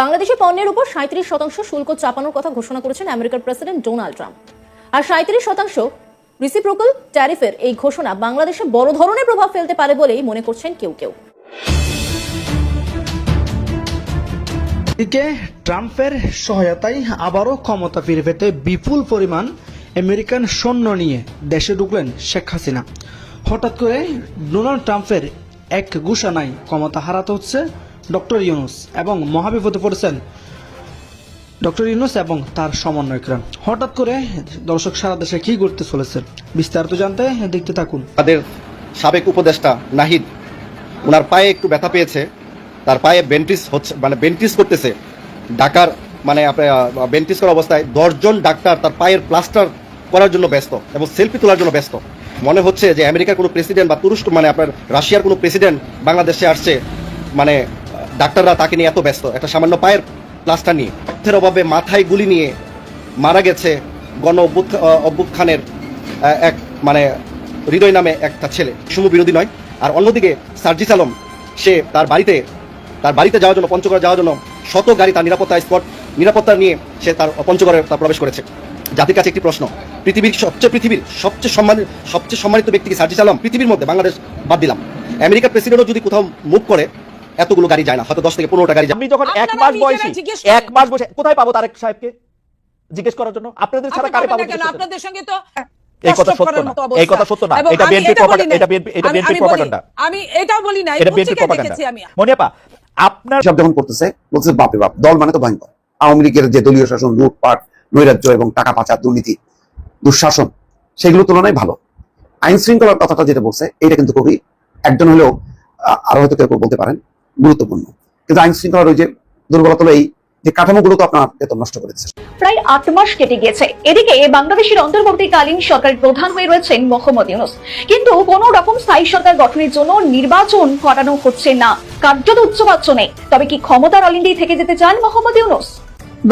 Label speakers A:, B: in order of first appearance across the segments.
A: বাংলাদেশি পণ্যের উপর সাঁত্রিশ শতাংশ শুল্ক চাপানোর কথা ঘোষণা করেছেন আমেরিকার প্রেসিডেন্ট ডোনাল্ড ট্রাম্প। আর সাঁত্রিশ শতাংশ রিসিপ্রোকাল ট্যারিফের এই ঘোষণা বাংলাদেশে বড় ধরনের প্রভাব ফেলতে পারে বলেই মনে করছেন কেউ কেউ।
B: এদিকে ট্রাম্পের সহায়তায় আবারও ক্ষমতা ফিরে পেতে বিপুল পরিমাণ আমেরিকান সৈন্য নিয়ে দেশে ঢুকলেন শেখ হাসিনা। হঠাৎ করে ডোনাল্ড ট্রাম্পের এক ঘোষণায় ক্ষমতা হারাতে হচ্ছে ডক্টর ইউনুস এবং মহাবিপদে পড়েছেন ডক্টর ইউনুস এবং তার সমন্বয়করা। হঠাৎ করে দর্শক সারা দেশে কি করতে চলেছে, বিস্তারিত জানতে দেখতে থাকুন।
C: তাদের সাবেক উপদেষ্টা নাহিদ ওনার পায়ে একটু ব্যথা পেয়েছে, তার পায়ে বেন্টিস হচ্ছে মানে বেন্টিস করতেছে। ডাকার মানে আপনার বেন্টিস করা অবস্থায় দশজন ডাক্তার তার পায়ের প্লাস্টার করার জন্য ব্যস্ত এবং সেলফি তোলার জন্য ব্যস্ত। মনে হচ্ছে যে আমেরিকার কোনো প্রেসিডেন্ট বা তুরস্ক মানে আপনার রাশিয়ার কোনো প্রেসিডেন্ট বাংলাদেশে আসছে মানে ডাক্তাররা তাকে নিয়ে এত ব্যস্ত। একটা সামান্য পায়ের প্লাস্টার নিয়ে। অর্থের অভাবে মাথায় গুলি নিয়ে মারা গেছে গণ অভ্যুত্থানের এক মানে হৃদয় নামে একটা ছেলে। সুমু বিরোধী নয়। আর অন্যদিকে সার্জিস আলম, সে তার বাড়িতে তার বাড়িতে যাওয়ার জন্য, পঞ্চগড়ে যাওয়ার জন্য শত গাড়ি তার নিরাপত্তা স্পট নিরাপত্তা নিয়ে সে তার পঞ্চগড়ে তার প্রবেশ করেছে। জাতির কাছে একটি প্রশ্ন। পৃথিবীর সবচেয়ে পৃথিবীর সবচেয়ে সম্মানিত সবচেয়ে সম্মানিত ব্যক্তিকে সার্জিস আলম? পৃথিবীর মধ্যে, বাংলাদেশ বাদ দিলাম। আমেরিকার প্রেসিডেন্টও যদি কোথাও মুভ করে এতগুলো গাড়ি যায় না হয়তো দশ থেকে পনেরোটা গাড়ি যায়।
D: আমি যখন এক মাস বয়সী এক মাস বসে কোথায় পাবো তারেক সাহেবকে জিজ্ঞেস করার জন্য? আপনাদের ছাড়া কারে পাবো?
E: আপনাদের সঙ্গে তো
D: এই কথা সত্য না। এই কথা সত্য না। এটা
E: আমি
D: BNP
E: এটা বলি
D: এটা BNP এটা
E: আমি-
D: BNP
E: আমি বলি,
D: propaganda।
E: আমি এটাও বলি নাই।
D: এটা বিএনপি প্রপাগান্ডা মনিয়াপা আপনার
F: হিসাব যখন করতেছে বলছে বাপরে বাপ দল মানে তো ভয়ঙ্কর। আওয়ামী লীগের যে দলীয় শাসন লুটপাট নৈরাজ্য এবং টাকা পাচার দুর্নীতি দুঃশাসন সেগুলো তুলনায় ভালো। আইন শৃঙ্খলার কথাটা যেটা বলছে এটা কিন্তু খুবই একজন হলেও আরও হয়তো কেউ বলতে পারেন। গুরুত্বপূর্ণ। কিন্তু আইন শৃঙ্খলার ওই যে দুর্বলতা এই যে কাঠামোগুলো তো আপনার বেতন নষ্ট করে
G: প্রায় আট মাস কেটে গিয়েছে। এদিকে বাংলাদেশের অন্তর্বর্তীকালীন সরকারের প্রধান হয়ে রয়েছেন মোহাম্মদ ইউনুস। কিন্তু কোন রকম স্থায়ী সরকার গঠনের জন্য নির্বাচন করানো হচ্ছে না। কার্যত উচ্চবাচ্য নেই তবে কি ক্ষমতার অলিন্দেই থেকে যেতে চান মোহাম্মদ ইউনুস?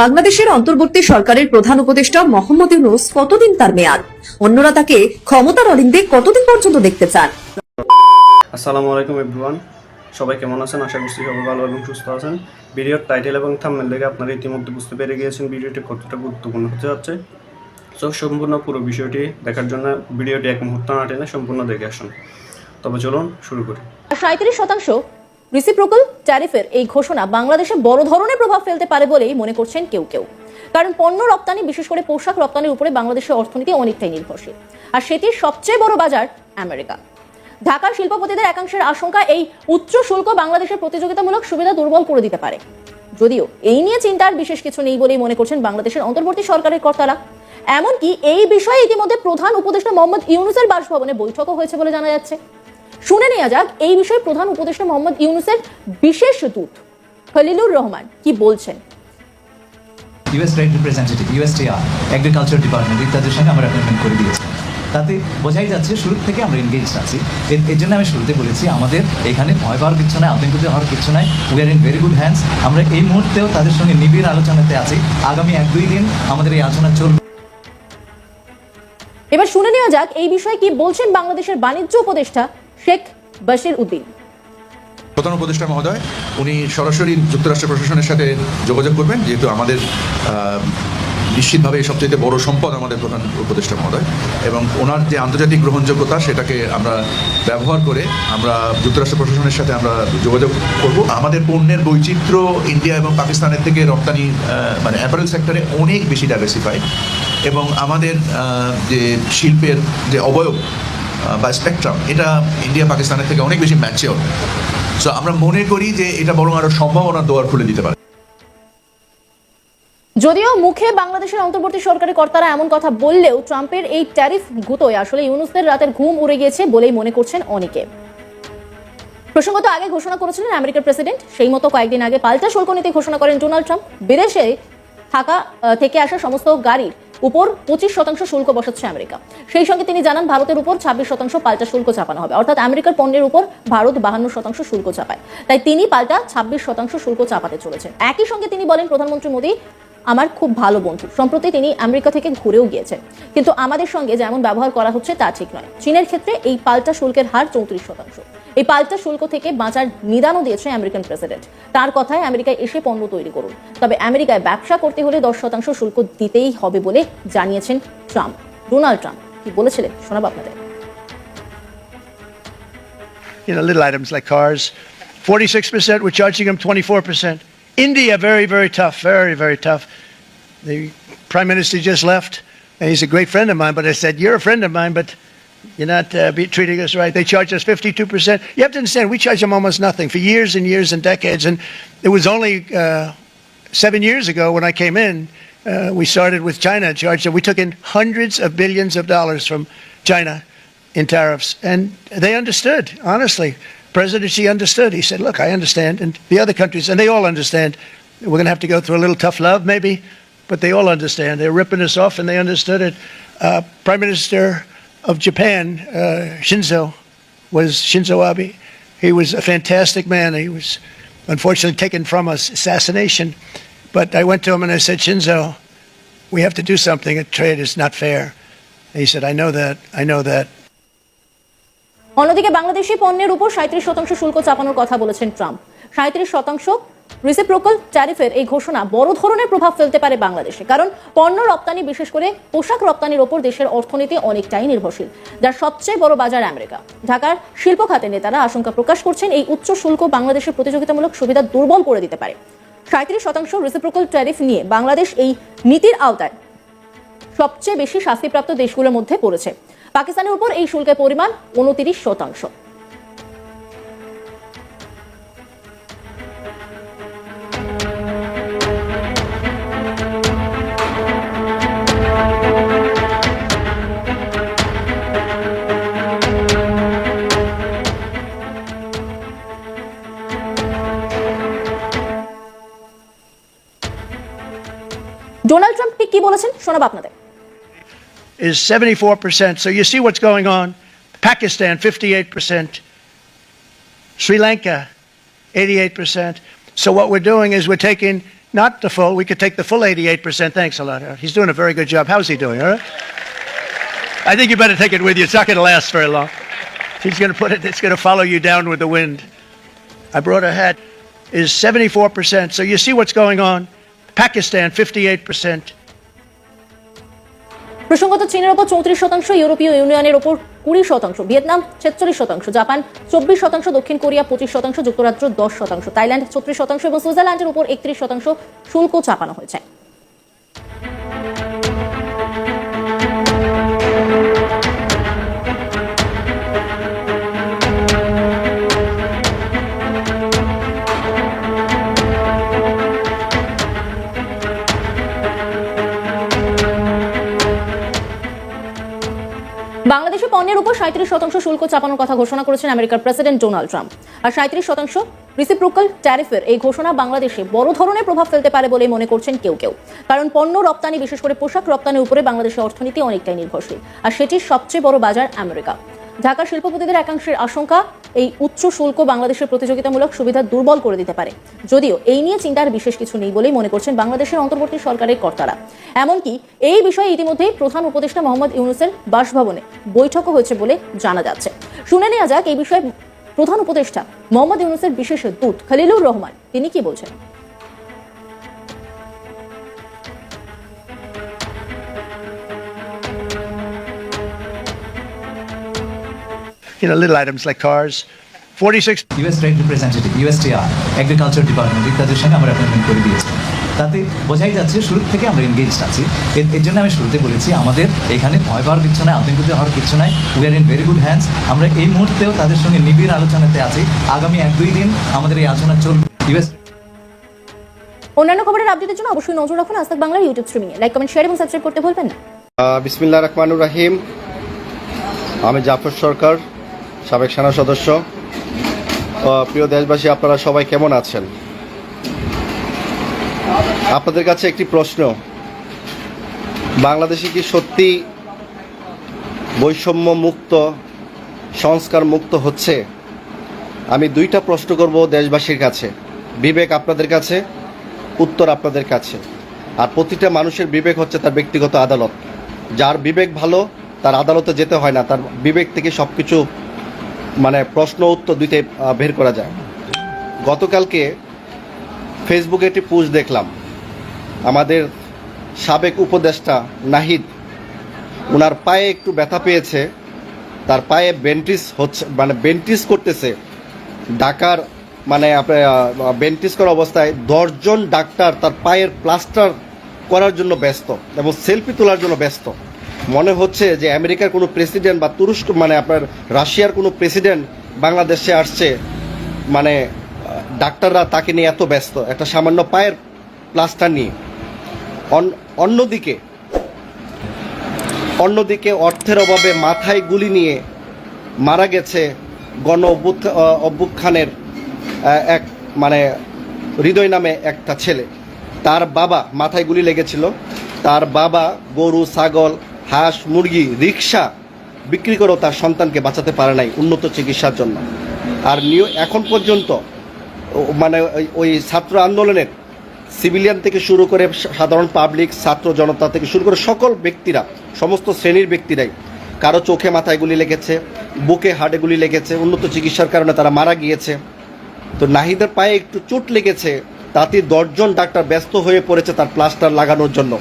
H: বাংলাদেশের অন্তর্বর্তী সরকারের প্রধান উপদেষ্টা মোহাম্মদ ইউনুস কতদিন তার মেয়াদ? অন্যরা তাকে ক্ষমতার অলিন্দে কতদিন পর্যন্ত দেখতে চান?
I: আসসালামু আলাইকুম এভরিওয়ান সবাই কেমন আছেন? আশা করছি সবাই ভালো এবং সুস্থ আছেন। ভিডিওর টাইটেল এবং থাম্বনেল দেখে আপনারা ইতিমধ্যে বুঝতে পেরে গিয়েছেন ভিডিওটি কতটা গুরুত্বপূর্ণ হতে যাচ্ছে। সো সম্পূর্ণ পুরো বিষয়টি দেখার জন্য ভিডিওটি এক মুহূর্ত না টেনে সম্পূর্ণ দেখে আসুন। তবে চলুন শুরু করি।
A: সাঁত্রিশ শতাংশ রিসিপ্রোকাল ট্যারিফের এই ঘোষণা বাংলাদেশে বড় ধরনের প্রভাব ফেলতে পারে বলেই মনে করছেন কেউ কেউ। কারণ পণ্য রপ্তানি, বিশেষ করে পোশাক রপ্তানির উপরে বাংলাদেশের অর্থনীতি অনেকটাই নির্ভরশীল। আর সেটির সবচেয়ে বড় বাজার আমেরিকা। ঢাকার শিল্পপতিদের একাংশের আশঙ্কা এই উচ্চ শুল্ক বাংলাদেশের প্রতিযোগিতামূলক সুবিধা দুর্বল করে দিতে পারে। যদিও এই নিয়ে চিন্তার বিশেষ কিছু নেই বলেই মনে করছেন বাংলাদেশের অন্তর্বর্তী সরকারের কর্তারা। এমনকি এই বিষয়ে ইতিমধ্যে প্রধান উপদেষ্টা মোহাম্মদ ইউনুসের বাসভবনে বৈঠকও হয়েছে বলে জানা যাচ্ছে। শুনে নেওয়া যাক, এই বিষয়ে প্রধান উপদেষ্টা মোহাম্মদ ইউনুসের বিশেষ দূত খলিলুর রহমান কি বলছেন।
J: US trade representative USTR agriculture department ইত্যাদির সঙ্গে আমরা অ্যাপয়েন্টমেন্ট করে দিয়েছি। তাতে বোঝাই যাচ্ছে শুরু থেকে আমরা এনগেজ আছি। এর এর জন্য আমি শুরুতে বলেছি আমাদের এখানে ভয় পাওয়ার কিছু নাই আতঙ্কিত হওয়ার কিছু নাই। We are in very good hands আমরা এই মুহূর্তেও তাদের সঙ্গে নিবিড় আলোচনাতে আছি। আগামী এক দুই দিন আমাদের এই আলোচনা চলবে।
A: এবার শুনে নেওয়া যাক এই বিষয়ে কি বলছেন বাংলাদেশের বাণিজ্য উপদেষ্টা শেখ বশির উদ্দিন।
K: প্রধান উপদেষ্টা মহোদয় উনি সরাসরি যুক্তরাষ্ট্র প্রশাসনের সাথে যোগাযোগ করবেন যেহেতু আমাদের নিশ্চিতভাবে সবচেয়ে বড় সম্পদ আমাদের প্রধান উপদেষ্টা মহোদয়। এবং ওনার যে আন্তর্জাতিক গ্রহণযোগ্যতা, সেটাকে আমরা ব্যবহার করে আমরা যুক্তরাষ্ট্র প্রশাসনের সাথে আমরা যোগাযোগ করব। আমাদের পণ্যের বৈচিত্র্য ইন্ডিয়া এবং পাকিস্তানের থেকে রপ্তানি মানে অ্যাপারেল সেক্টরে অনেক বেশি ডাইভার্সিফাইড এবং আমাদের যে শিল্পের যে অবয়ব বা স্পেকট্রাম এটা ইন্ডিয়া, পাকিস্তানের থেকে অনেক বেশি ম্যাচিওর সো আমরা মনে করি যে এটা বরং আরও সম্ভাবনা দোয়ার খুলে দিতে পারে।
A: যদিও মুখে বাংলাদেশের অন্তর্বর্তী সরকারি কর্তারা এমন কথা বললেও ট্রাম্পের এই ট্যারিফ গুতোয় আসলে ইউনুসদের রাতের ঘুম উড়ে গিয়েছে বলেই মনে করছেন অনেকে। প্রসঙ্গত আগে ঘোষণা করেছিলেন আমেরিকার প্রেসিডেন্ট, সেই মতো কয়েকদিন আগে পাল্টা শুল্ক নীতি ঘোষণা করেন ডোনাল্ড ট্রাম্প। বিদেশে থাকা থেকে আসা সমস্ত গাড়ির উপর পঁচিশ শতাংশ শুল্ক বসাচ্ছে আমেরিকা। সেই সঙ্গে তিনি জানান ভারতের উপর ছাব্বিশ শতাংশ পাল্টা শুল্ক চাপানো হবে। অর্থাৎ আমেরিকার পণ্যের উপর ভারত বাহান্ন শতাংশ শুল্ক চাপায় তাই তিনি পাল্টা ছাব্বিশ শতাংশ শুল্ক চাপাতে চলেছেন। একই সঙ্গে তিনি বলেন, প্রধানমন্ত্রী মোদী আমার খুব ভালো বন্ধু। সম্প্রতি তিনি আমেরিকা থেকে ঘুরেও গিয়েছেন। কিন্তু আমাদের সঙ্গে যেমন ব্যবহার করা হচ্ছে তা ঠিক নয়। চীনের ক্ষেত্রে এই পাল্টা শুল্কের হার চৌত্রিশ শতাংশ। এই পাল্টা শুল্ক থেকে বাঁচার নিদানও দিয়েছে আমেরিকান প্রেসিডেন্ট। তার কথায় আমেরিকায় এসে পণ্য তৈরি করুন। তবে আমেরিকায় ব্যবসা করতে হলে দশ শতাংশ শুল্ক দিতেই হবে বলে জানিয়েছেন ট্রাম্প। ডোনাল্ড ট্রাম্প কি বলেছিলেন? শোনাব আপনাদের।
E: You know, little items like cars. 46%, we're charging them 24%. India, very, very tough, very, very tough. The prime minister just left, and he's a great friend of mine, but I said, You're a friend of mine, but you're not uh, be treating us right. They charge us 52%. You have to understand, we charge them almost nothing for years and years and decades. And it was only uh, seven years ago when I came in, uh, we started with China charged. Them. We took in hundreds of billions of dollars from China in tariffs, and they understood. Honestly, President Xi understood. He said, "Look, I understand," and the other countries, and they all understand. We're going to have to go through a little tough love, maybe, but they all understand. They're ripping us off, and they understood it. Uh, Prime Minister of Japan, uh, Shinzo, was Shinzo Abe. He was a fantastic man. He was unfortunately taken from us, assassination. But I went to him and I said, Shinzo, we have to do something. Trade is not fair. And he said, I know that. I know that.
A: অন্যদিকে বাংলাদেশি পণ্যের উপর সাঁত্রিশ শতাংশ শুল্ক চাপানোর কথা বলেছেন Trump. সাঁত্রিশ শতাংশ রিসিপ্রোকাল ট্যারিফের এই ঘোষণা বড় ধরনের প্রভাব ফেলতে পারে বাংলাদেশে, কারণ পণ্য রপ্তানি, বিশেষ করে পোশাক রপ্তানির ওপর দেশের অর্থনীতি অনেকটাই নির্ভরশীল, যার সবচেয়ে বড় বাজার আমেরিকা। ঢাকার শিল্প খাতের নেতারা আশঙ্কা প্রকাশ করছেন, এই উচ্চ শুল্ক বাংলাদেশের প্রতিযোগিতামূলক সুবিধা দুর্বল করে দিতে পারে। সাঁত্রিশ শতাংশ রিসিপ্রোকাল ট্যারিফ নিয়ে বাংলাদেশ এই নীতির আওতায় সবচেয়ে বেশি শাস্তিপ্রাপ্ত দেশগুলোর মধ্যে পড়েছে। পাকিস্তানের উপর এই শুল্কের পরিমাণ উনতিরিশ শতাংশ। ডোনাল্ড ট্রাম্প ঠিক কি বলেছেন শোনাবো আপনাদের।
E: Is 74%. So you see what's going on. Pakistan, 58%. Sri Lanka, 88%. So what we're doing is we're taking not the full, we could take the full 88%. Thanks a lot. He's doing a very good job. How's he doing? All right? I think you better take it with you. It's not going to last very long. He's going to put it, it's going to follow you down with the wind. I brought a hat. Is 74%. So you see what's going on. Pakistan, 58%.
A: প্রসঙ্গত, চীনের ওপর চৌত্রিশ শতাংশ, ইউরোপীয় ইউনিয়নের ওপর কুড়ি শতাংশ, ভিয়েতনাম ছেচল্লিশ শতাংশ, জাপান চব্বিশ শতাংশ, দক্ষিণ কোরিয়া পঁচিশ শতাংশ, যুক্তরাজ্য দশ শতাংশ, থাইল্যান্ড ছত্রিশ শতাংশ এবং সুইজারল্যান্ডের উপর একত্রিশ শতাংশ শুল্ক চাপানো হয়েছে। পণ্যের উপর সাঁত্রিশ শতাংশ শুল্ক চাপানোর কথা ঘোষণা করেছেন আমেরিকার প্রেসিডেন্ট ডোনাল্ড ট্রাম্প। আর সাঁত্রিশ শতাংশ রিসিপ্রোকাল ট্যারিফের এই ঘোষণা বাংলাদেশে বড় ধরনের প্রভাব ফেলতে পারে বলে মনে করছেন কেউ কেউ। কারণ পণ্য রপ্তানি, বিশেষ করে পোশাক রপ্তানির উপরে বাংলাদেশের অর্থনীতি অনেকটাই নির্ভরশীল। আর সেটির সবচেয়ে বড় বাজার আমেরিকা। ঢাকা শিল্পপতিদের একাংশের আশঙ্কা, এই উচ্চ শুল্ক বাংলাদেশের প্রতিযোগিতামূলক সুবিধা দুর্বল করে দিতে পারে। যদিও এই নিয়ে চিন্তার বিশেষ কিছু নেই বলেই মনে করছেন বাংলাদেশের অন্তর্বর্তী সরকারের কর্তারা। এমনকি এই বিষয়ে ইতিমধ্যেই প্রধান উপদেষ্টা মোহাম্মদ ইউনুসের বাসভবনে বৈঠকও হয়েছে বলে জানা যাচ্ছে। শুনে নেওয়া যাক এই বিষয়ে প্রধান উপদেষ্টা মোহাম্মদ ইউনুসের বিশেষ দূত খালিলুর রহমান, তিনি কি বলছেন?
E: You know, little items like cars. 46
J: US trade representative USTR agriculture department ইত্যাদির সঙ্গে আমরা অ্যাপয়েন্টমেন্ট করে দিয়েছি। তাতে বোঝাই যাচ্ছে শুরু থেকে আমরা এনগেজ আছি। এর- জন্য আমি শুরুতে বলেছি আমাদের এখানে ভয় পাওয়ার কিছু নাই আতঙ্কিত হওয়ার কিছু নাই। We are in very good hands আমরা এই মুহূর্তেও তাদের সঙ্গে নিবিড় আলোচনাতে আছি। আগামী এক দুই দিন আমাদের এই আলোচনা চলবে। ইউএস
A: অন্যান্য খবরের আপডেটের জন্য অবশ্যই নজর রাখুন আস্তাক বাংলার YouTube streaming like comment share এবং সাবস্ক্রাইব করতে ভুলবেন না।
C: বিসমিল্লা রহমানুর রাহিম। আমি জাফর সরকার। সাবেক সেনা সদস্য। প্রিয় দেশবাসী, আপনারা সবাই কেমন আছেন? আপনাদের কাছে একটি প্রশ্ন। বাংলাদেশে কি সত্যি বৈষম্য মুক্ত সংস্কার মুক্ত হচ্ছে? আমি দুইটা প্রশ্ন করব দেশবাসীর কাছে। বিবেক আপনাদের কাছে, উত্তর আপনাদের কাছে। আর প্রতিটা মানুষের বিবেক হচ্ছে তার ব্যক্তিগত আদালত। যার বিবেক ভালো, তার আদালতে যেতে হয় না। তার বিবেক থেকে সব কিছু মানে প্রশ্ন উত্তর দিতে বের করা যায়। গতকালকে ফেসবুকে একটি পোস্ট দেখলাম। আমাদের সাবেক উপদেষ্টা নাহিদ ওনার পায়ে একটু ব্যথা পেয়েছে, তার পায়ে বেন্টিস হচ্ছে মানে বেন্টিস করতেছে। ডাকার মানে বেন্টিস করা অবস্থায় দশজন ডাক্তার তার পায়ের প্লাস্টার করার জন্য ব্যস্ত এবং সেলফি তোলার জন্য ব্যস্ত। মনে হচ্ছে যে আমেরিকার কোনো প্রেসিডেন্ট বা তুরস্ক মানে আপনার রাশিয়ার কোনো প্রেসিডেন্ট বাংলাদেশে আসছে মানে ডাক্তাররা তাকে নিয়ে এত ব্যস্ত, একটা সামান্য পায়ের প্লাস্টার নিয়ে। অন- অন্যদিকে অন্যদিকে অর্থের অভাবে মাথায় গুলি নিয়ে মারা গেছে গণ অভ্যুত্থানের এক মানে হৃদয় নামে একটা ছেলে। তার বাবা মাথায় গুলি লেগেছিল। তার বাবা গরু, ছাগল হাঁস, মুরগি রিক্সা বিক্রি করেও তার সন্তানকে বাঁচাতে পারে নাই উন্নত চিকিৎসার জন্য। আর নিউ এখন পর্যন্ত মানে ওই ছাত্র আন্দোলনের সিভিলিয়ান থেকে শুরু করে সাধারণ পাবলিক, ছাত্র জনতা থেকে শুরু করে সকল ব্যক্তিরা, সমস্ত শ্রেণির ব্যক্তিরাই কারও চোখে মাথায় গুলি লেগেছে, বুকে হাড়ে গুলি লেগেছে, উন্নত চিকিৎসার কারণে তারা মারা গিয়েছে। তো নাহিদের পায়ে একটু চোট লেগেছে, তাতে দশজন ডাক্তার ব্যস্ত হয়ে পড়েছে তার প্লাস্টার লাগানোর জন্য।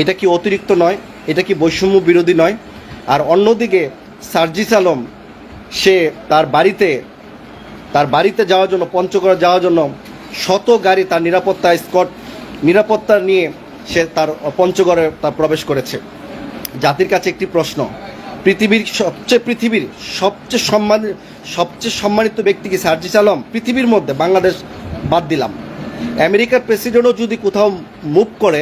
C: এটা কি অতিরিক্ত নয় এটা কি বৈষম্য বিরোধী নয়? আর অন্যদিকে সার্জিস আলম, সে তার বাড়িতে তার বাড়িতে যাওয়ার জন্য, পঞ্চগড়ে যাওয়ার জন্য শত গাড়ি তার নিরাপত্তা স্কট, নিরাপত্তা নিয়ে সে তার পঞ্চগড়ে তার প্রবেশ করেছে। জাতির কাছে একটি প্রশ্ন, পৃথিবীর সবচেয়ে পৃথিবীর সবচেয়ে সম্মান, সবচেয়ে সম্মানিত ব্যক্তি কি সার্জিস আলম? পৃথিবীর মধ্যে, বাংলাদেশ বাদ দিলাম। আমেরিকার প্রেসিডেন্টও যদি কোথাও মুভ করে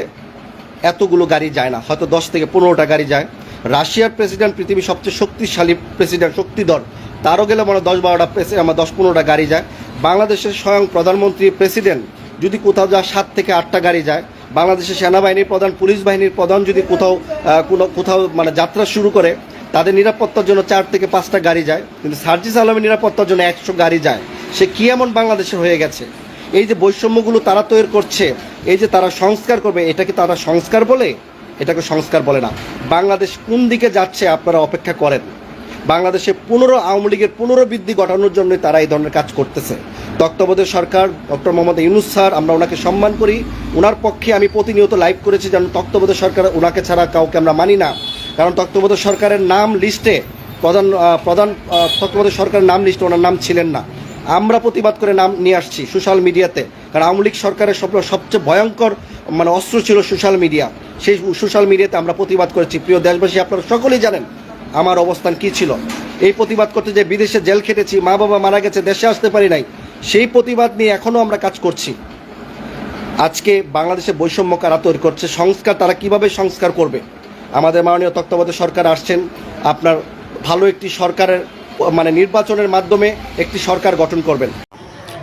C: এতগুলো গাড়ি যায় না। হয়তো দশ থেকে পনেরোটা গাড়ি যায়। রাশিয়ার প্রেসিডেন্ট পৃথিবীর সবচেয়ে শক্তিশালী প্রেসিডেন্ট, শক্তিধর। তারও গেলে মনে দশ বারোটা আমার দশ পনেরোটা গাড়ি যায়। বাংলাদেশের স্বয়ং প্রধানমন্ত্রী প্রেসিডেন্ট যদি কোথাও যায়, সাত থেকে আটটা গাড়ি যায়। বাংলাদেশের সেনাবাহিনীর প্রধান, পুলিশ বাহিনীর প্রধান যদি কোথাও কোনো কোথাও মানে যাত্রা শুরু করে, তাদের নিরাপত্তার জন্য চার থেকে পাঁচটা গাড়ি যায়। কিন্তু সার্জিস আলমের নিরাপত্তার জন্য একশো গাড়ি যায়। সে কি এমন বাংলাদেশে হয়ে গেছে? এই যে বৈষম্যগুলো তারা তৈরি করছে এই যে তারা সংস্কার করবে এটাকে তারা সংস্কার বলে? এটাকে সংস্কার বলে না। বাংলাদেশ কোন দিকে যাচ্ছে আপনারা অপেক্ষা করেন? বাংলাদেশে পুনরো আওয়ামী লীগের পুনরবৃদ্ধি ঘটানোর জন্য তারা এই ধরনের কাজ করতেছে। তত্ত্বাবধায়ক সরকার, ডক্টর মোহাম্মদ ইউনুস স্যার, আমরা ওনাকে সম্মান করি। ওনার পক্ষে আমি প্রতিনিয়ত লাইভ করেছি যেন তত্ত্বাবধায়ক সরকার ওনাকে ছাড়া কাউকে আমরা মানি না। কারণ তত্ত্বাবধায়ক সরকারের নাম লিস্টে, প্রধান প্রধান তত্ত্বাবধায়ক সরকারের নাম লিস্টে ওনার নাম ছিলেন না। আমরা প্রতিবাদ করে নাম নিয়ে আসছি সোশ্যাল মিডিয়াতে। কারণ আওয়ামী লীগ সরকারের সব সবচেয়ে ভয়ঙ্কর মানে অস্ত্র ছিল সোশ্যাল মিডিয়া। সেই সোশ্যাল মিডিয়াতে আমরা প্রতিবাদ করেছি। প্রিয় দেশবাসী, আপনারা সকলেই জানেন আমার অবস্থান কি ছিল। এই প্রতিবাদ করতে যে বিদেশে জেল খেটেছি, মা বাবা মারা গেছে, দেশে আসতে পারি নাই, সেই প্রতিবাদ নিয়ে এখনও আমরা কাজ করছি। আজকে বাংলাদেশে বৈষম্য কারা তৈরি করছে, সংস্কার তারা কীভাবে সংস্কার করবে? আমাদের মাননীয় তত্ত্বাবধায়ক সরকার আসছেন। আপনার ভালো একটি সরকারের মানে নির্বাচনের মাধ্যমে একটি সরকার গঠন করবেন।